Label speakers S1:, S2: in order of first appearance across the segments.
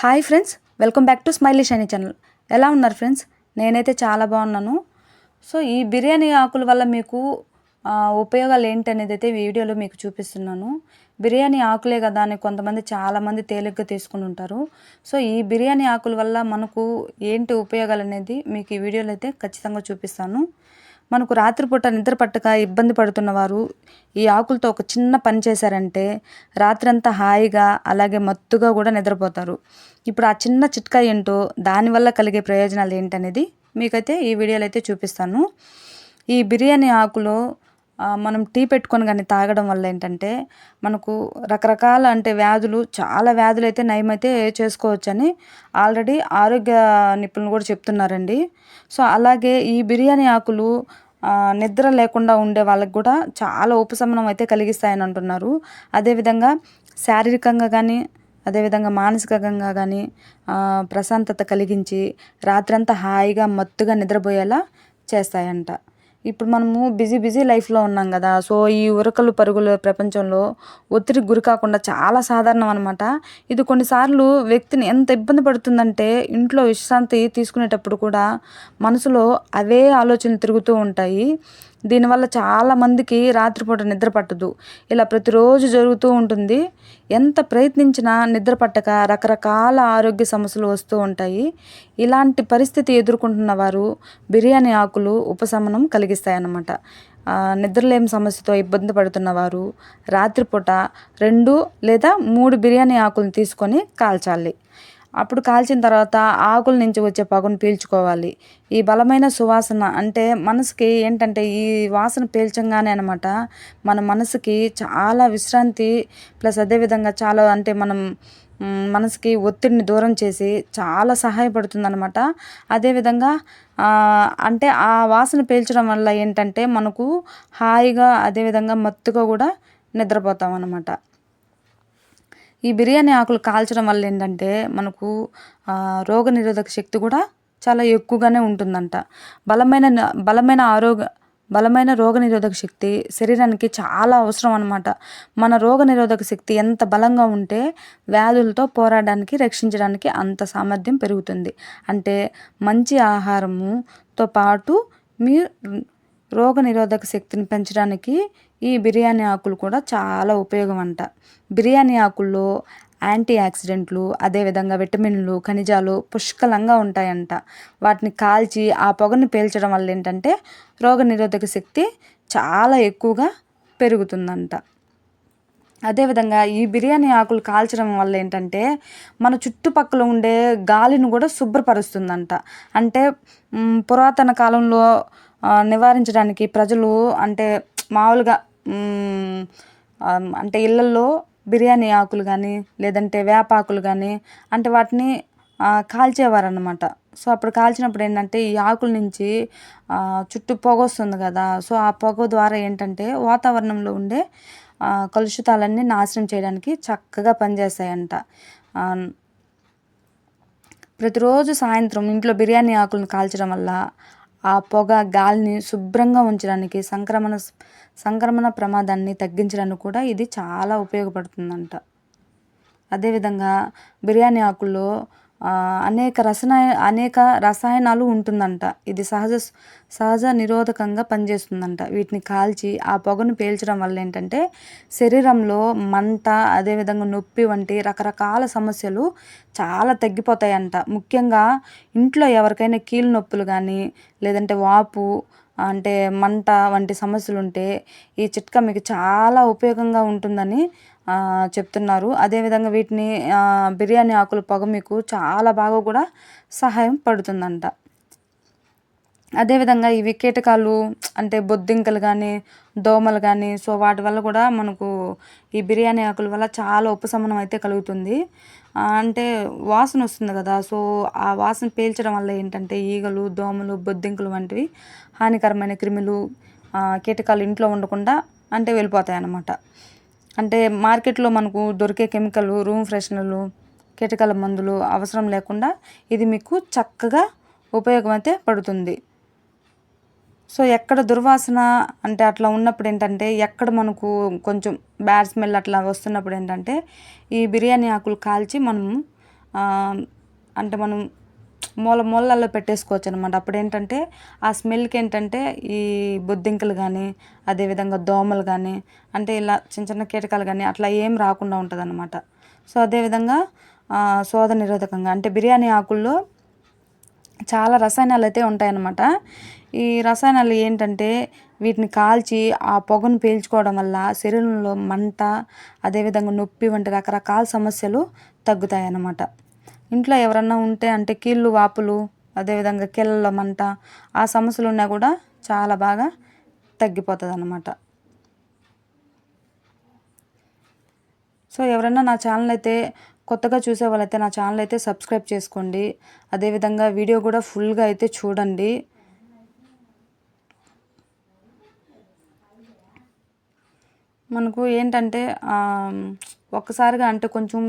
S1: Hi friends welcome back to Smiley Shiny channel. ఎలా ఉన్నారు friends? నేనైతే చాలా బాగున్నాను. సో ఈ బిర్యానీ ఆకుల వల్ల మీకు ఉపయోగాలు ఏంటి అనేది అయితే వీడియోలో మీకు చూపిస్తున్నాను. బిర్యానీ ఆకులే కదా అని కొంతమంది చాలామంది తేలిగ్గా తీసుకుని ఉంటారు. సో ఈ బిర్యానీ ఆకుల వల్ల మనకు ఏంటి ఉపయోగాలు అనేది మీకు ఈ వీడియోలో అయితే ఖచ్చితంగా చూపిస్తాను. మనకు రాత్రిపూట నిద్ర పట్టక ఇబ్బంది పడుతున్న వారు ఈ ఆకులతో ఒక చిన్న పని చేశారంటే రాత్రంతా హాయిగా అలాగే మత్తుగా కూడా నిద్రపోతారు. ఇప్పుడు ఆ చిన్న చిట్కా ఏంటో దానివల్ల కలిగే ప్రయోజనాలు ఏంటనేది మీకైతే ఈ వీడియోలో అయితే చూపిస్తాను. ఈ బిర్యానీ ఆకులో మనం టీ పెట్టుకొని కానీ తాగడం వల్ల ఏంటంటే మనకు రకరకాల అంటే వ్యాధులు చాలా వ్యాధులు అయితే నయమైతే చేసుకోవచ్చని ఆల్రెడీ ఆరోగ్య నిపుణులు కూడా చెప్తున్నారండి. సో అలాగే ఈ బిర్యానీ ఆకులు నిద్ర లేకుండా ఉండే వాళ్ళకి కూడా చాలా ఉపశమనం అయితే కలిగిస్తాయని అంటున్నారు. అదేవిధంగా శారీరకంగా కానీ అదేవిధంగా మానసికంగా కానీ ప్రశాంతత కలిగించి రాత్రంతా హాయిగా మత్తుగా నిద్రపోయేలా చేస్తాయంట. ఇప్పుడు మనము బిజీ బిజీ లైఫ్లో ఉన్నాం కదా. సో ఈ ఉరకలు పరుగుల ప్రపంచంలో ఒత్తిడికి గురి కాకుండా చాలా సాధారణం అనమాట ఇది కొన్నిసార్లు వ్యక్తిని ఎంత ఇబ్బంది పడుతుందంటే ఇంట్లో విశ్రాంతి తీసుకునేటప్పుడు కూడా మనసులో అవే ఆలోచనలు తిరుగుతూ ఉంటాయి. దీనివల్ల చాలా మందికి రాత్రిపూట నిద్ర పట్టదు. ఇలా ప్రతిరోజు జరుగుతూ ఉంటుంది. ఎంత ప్రయత్నించినా నిద్ర పట్టక రకరకాల ఆరోగ్య సమస్యలు వస్తూ ఉంటాయి. ఇలాంటి పరిస్థితి ఎదుర్కొంటున్న వారు బిర్యానీ ఆకులు ఉపశమనం కలిగిస్తాయన్నమాట. నిద్రలేమి సమస్యతో ఇబ్బంది పడుతున్న వారు రాత్రిపూట రెండు లేదా మూడు బిర్యానీ ఆకులను తీసుకొని కాల్చాలి. అప్పుడు కాల్చిన తర్వాత ఆకుల నుంచి వచ్చే పొగను పీల్చుకోవాలి. ఈ బలమైన సువాసన అంటే మనసుకి ఏంటంటే ఈ వాసన పీల్చంగానే అనమాట మన మనసుకి చాలా విశ్రాంతి ప్లస్ అదేవిధంగా చాలా అంటే మనం మనసుకి ఒత్తిడిని దూరం చేసి చాలా సహాయపడుతుంది అనమాట అదేవిధంగా అంటే ఆ వాసన పీల్చడం వల్ల ఏంటంటే మనకు హాయిగా అదేవిధంగా మత్తుగా కూడా నిద్రపోతాం అనమాట ఈ బిర్యానీ ఆకులు కాల్చడం వల్ల ఏంటంటే మనకు రోగనిరోధక శక్తి కూడా చాలా ఎక్కువగానే ఉంటుందంట. బలమైన బలమైన ఆరోగ్య బలమైన రోగనిరోధక శక్తి శరీరానికి చాలా అవసరం అనమాట మన రోగనిరోధక శక్తి ఎంత బలంగా ఉంటే వ్యాధులతో పోరాడడానికి రక్షించడానికి అంత సామర్థ్యం పెరుగుతుంది. అంటే మంచి ఆహారముతో పాటు మీ రోగనిరోధక శక్తిని పెంచడానికి ఈ బిర్యానీ ఆకులు కూడా చాలా ఉపయోగం అంట బిర్యానీ ఆకుల్లో యాంటీ ఆక్సిడెంట్లు అదేవిధంగా విటమిన్లు ఖనిజాలు పుష్కలంగా ఉంటాయంట. వాటిని కాల్చి ఆ పొగని పీల్చడం వల్ల ఏంటంటే రోగనిరోధక శక్తి చాలా ఎక్కువగా పెరుగుతుందంట. అదేవిధంగా ఈ బిర్యానీ ఆకులు కాల్చడం వల్ల ఏంటంటే మన చుట్టుపక్కల ఉండే గాలిని కూడా శుభ్రపరుస్తుందంట. అంటే పురాతన కాలంలో నివారించడానికి ప్రజలు అంటే మామూలుగా అంటే ఇళ్ళల్లో బిర్యానీ ఆకులు కానీ లేదంటే వేపాకులు కానీ అంటే వాటిని కాల్చేవారనమాట సో అప్పుడు కాల్చినప్పుడు ఏంటంటే ఈ ఆకుల నుంచి చుట్టూ పొగ వస్తుంది కదా సో ఆ పొగ ద్వారా ఏంటంటే వాతావరణంలో ఉండే కలుషితాలన్నీ నాశనం చేయడానికి చక్కగా పనిచేస్తాయంట. ప్రతిరోజు సాయంత్రం ఇంట్లో బిర్యానీ ఆకులను కాల్చడం వల్ల ఆ పొగ గాలిని శుభ్రంగా ఉంచడానికి సంక్రమణ సంక్రమణ ప్రమాదాన్ని తగ్గించడానికి కూడా ఇది చాలా ఉపయోగపడుతుందంట. అదేవిధంగా బిర్యానీ ఆకుల్లో అనేక రసన అనేక రసాయనాలు ఉంటుందంట. ఇది సహజ సహజ నిరోధకంగా పనిచేస్తుందంట. వీటిని కాల్చి ఆ పొగను పీల్చడం వల్ల ఏంటంటే శరీరంలో మంట అదేవిధంగా నొప్పి వంటి రకరకాల సమస్యలు చాలా తగ్గిపోతాయంట. ముఖ్యంగా ఇంట్లో ఎవరికైనా కీళ్ళ నొప్పులు కానీ లేదంటే వాపు అంటే మంట వంటి సమస్యలు ఉంటే ఈ చిట్కా మీకు చాలా ఉపయోగంగా ఉంటుందని చెప్తున్నారు. అదేవిధంగా వీటిని బిర్యానీ ఆకుల పొగ మీకు చాలా బాగా కూడా సహాయం పడుతుందంట. అదేవిధంగా ఇవి కీటకాలు అంటే బొద్దింకలు కానీ దోమలు కానీ సో వాటి వల్ల కూడా మనకు ఈ బిర్యానీ ఆకుల వల్ల చాలా ఉపశమనం అయితే కలుగుతుంది. అంటే వాసన వస్తుంది కదా సో ఆ వాసన పీల్చడం వల్ల ఏంటంటే ఈగలు దోమలు బొద్దింకలు వంటివి హానికరమైన క్రిములు కీటకాలు ఇంట్లో ఉండకుండా అంటే వెళ్ళిపోతాయి అన్నమాట అంటే మార్కెట్లో మనకు దొరికే కెమికల్ రూమ్ ఫ్రెషనర్లు కీటకాల మందులు అవసరం లేకుండా ఇది మీకు చక్కగా ఉపయోగం అయితే పడుతుంది. సో ఎక్కడ దుర్వాసన అంటే అట్లా ఉన్నప్పుడు ఏంటంటే ఎక్కడ మనకు కొంచెం బ్యాడ్ స్మెల్ అట్లా వస్తున్నప్పుడు ఏంటంటే ఈ బిర్యానీ ఆకులు కాల్చి మనము అంటే మనం మూల మూలల్లో పెట్టేసుకోవచ్చు అనమాట అప్పుడు ఏంటంటే ఆ స్మెల్కి ఏంటంటే ఈ బొద్దింకలు కానీ అదేవిధంగా దోమలు కానీ అంటే ఇలా చిన్న చిన్న కీటకాలు కానీ అట్లా ఏం రాకుండా ఉంటుంది అనమాట సో అదేవిధంగా శోధ నిరోధకంగా అంటే బిర్యానీ ఆకుల్లో చాలా రసాయనాలు అయితే ఉంటాయన్నమాట. ఈ రసాయనాలు ఏంటంటే వీటిని కాల్చి ఆ పొగను పీల్చుకోవడం వల్ల శరీరంలో మంట అదేవిధంగా నొప్పి వంటి రకరకాల సమస్యలు తగ్గుతాయి అన్నమాట ఇంట్లో ఎవరన్నా ఉంటే అంటే కీళ్ళు వాపులు అదేవిధంగా కీళ్ళలో మంట ఆ సమస్యలు ఉన్నా కూడా చాలా బాగా తగ్గిపోతుంది అన్నమాట సో ఎవరైనా నా ఛానల్ అయితే కొత్తగా చూసే వాళ్ళైతే నా ఛానల్ అయితే సబ్స్క్రైబ్ చేసుకోండి. అదేవిధంగా వీడియో కూడా ఫుల్గా అయితే చూడండి. మనకు ఏంటంటే ఒక్కసారిగా అంటే కొంచెం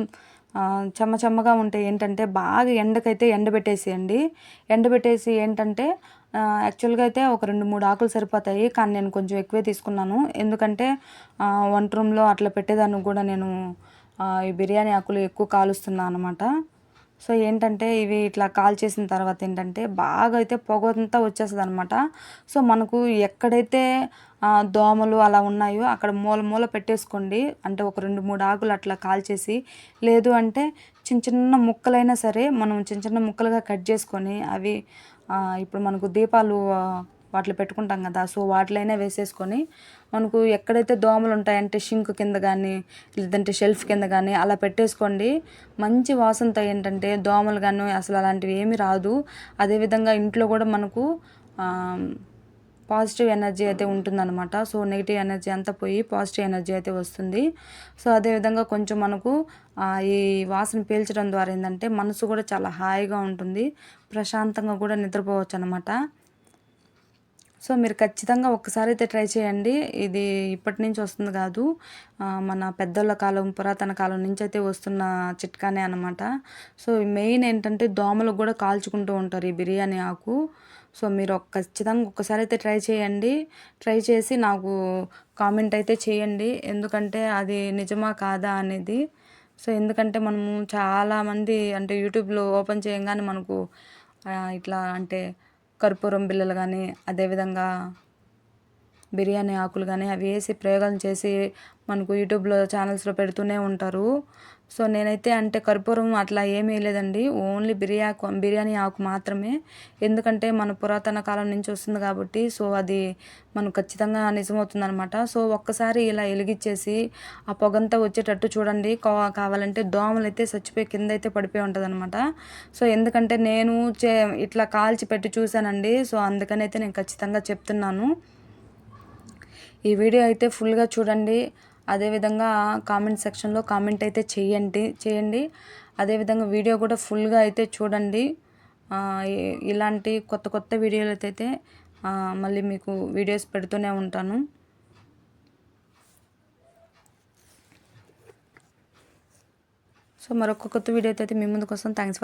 S1: చెమ్మ చెమ్మగా ఉంటే ఏంటంటే బాగా ఎండకైతే ఎండబెట్టేసేయండి. ఎండబెట్టేసి ఏంటంటే యాక్చువల్గా అయితే ఒక రెండు మూడు ఆకులు సరిపోతాయి కానీ నేను కొంచెం ఎక్కువే తీసుకున్నాను. ఎందుకంటే వంట రూమ్లో అట్లా పెట్టేదానికి కూడా నేను ఈ బిర్యానీ ఆకులు ఎక్కువ కాలుస్తున్నాను అనమాట సో ఏంటంటే ఇవి ఇట్లా కాల్ చేసిన తర్వాత ఏంటంటే బాగా అయితే పొగంతా వచ్చేస్తుంది అనమాట సో మనకు ఎక్కడైతే దోమలు అలా ఉన్నాయో అక్కడ మూల మూల పెట్టేసుకోండి. అంటే ఒక రెండు మూడు ఆకులు అట్లా కాల్చేసి లేదు అంటే చిన్న చిన్న ముక్కలైనా సరే మనం చిన్న చిన్న ముక్కలుగా కట్ చేసుకొని అవి ఇప్పుడు మనకు దీపాలు వాటిలో పెట్టుకుంటాం కదా. సో వాటిలైనా వేసేసుకొని మనకు ఎక్కడైతే దోమలు ఉంటాయంటే షింక్ కింద కానీ లేదంటే షెల్ఫ్ కింద కానీ అలా పెట్టేసుకోండి. మంచి వాసనతో ఏంటంటే దోమలు కానీ అసలు అలాంటివి ఏమీ రాదు. అదేవిధంగా ఇంట్లో కూడా మనకు పాజిటివ్ ఎనర్జీ అయితే ఉంటుందన్నమాట. సో నెగిటివ్ ఎనర్జీ అంతా పోయి పాజిటివ్ ఎనర్జీ అయితే వస్తుంది. సో అదేవిధంగా కొంచెం మనకు ఈ వాసన పీల్చడం ద్వారా ఏంటంటే మనసు కూడా చాలా హాయిగా ఉంటుంది. ప్రశాంతంగా కూడా నిద్రపోవచ్చు అనమాట సో మీరు ఖచ్చితంగా ఒక్కసారి అయితే ట్రై చేయండి. ఇది ఇప్పటి నుంచి వస్తుంది కాదు. మన పెద్దోళ్ళ కాలం పురాతన కాలం నుంచి అయితే వస్తున్న చిట్కానే అనమాట సో మెయిన్ ఏంటంటే దోమలు కూడా కాల్చుకుంటూ ఉంటారు ఈ బిర్యానీ ఆకు. సో మీరు ఖచ్చితంగా ఒక్కసారి అయితే ట్రై చేయండి. ట్రై చేసి నాకు కామెంట్ అయితే చేయండి. ఎందుకంటే అది నిజమా కాదా అనేది. సో ఎందుకంటే మనము చాలామంది అంటే యూట్యూబ్లో ఓపెన్ చేయగానే మనకు ఇట్లా అంటే కర్పూరం బిళ్ళలు కానీ అదేవిధంగా బిర్యానీ ఆకులు కానీ అవి వేసి ప్రయోగాలు చేసి మనకు యూట్యూబ్లో ఛానల్స్లో పెడుతూనే ఉంటారు. సో నేనైతే అంటే కర్పూరం అట్లా ఏమీ లేదండి. ఓన్లీ బిర్యానీ బిర్యానీ ఆకు మాత్రమే. ఎందుకంటే మన పురాతన కాలం నుంచి వస్తుంది కాబట్టి సో అది మనకు ఖచ్చితంగా నిజమవుతుందనమాట సో ఒక్కసారి ఇలా వెలిగించేసి ఆ పొగంతా వచ్చేటట్టు చూడండి. కావాలంటే దోమలు అయితే చచ్చిపోయి కింద అయితే పడిపోయి ఉంటుంది అనమాట సో ఎందుకంటే నేను చే ఇట్లా కాల్చి పెట్టి చూశానండి. సో అందుకని అయితే నేను ఖచ్చితంగా చెప్తున్నాను. ఈ వీడియో అయితే ఫుల్గా చూడండి. అదేవిధంగా కామెంట్ సెక్షన్లో కామెంట్ అయితే చేయండి చేయండి. అదేవిధంగా వీడియో కూడా ఫుల్గా అయితే చూడండి. ఇలాంటి కొత్త కొత్త వీడియోలు అయితే మళ్ళీ మీకు వీడియోస్ పెడుతూనే ఉంటాను. సో మరొక కొత్త వీడియో అయితే మీ ముందుకు వస్తాను. థ్యాంక్స్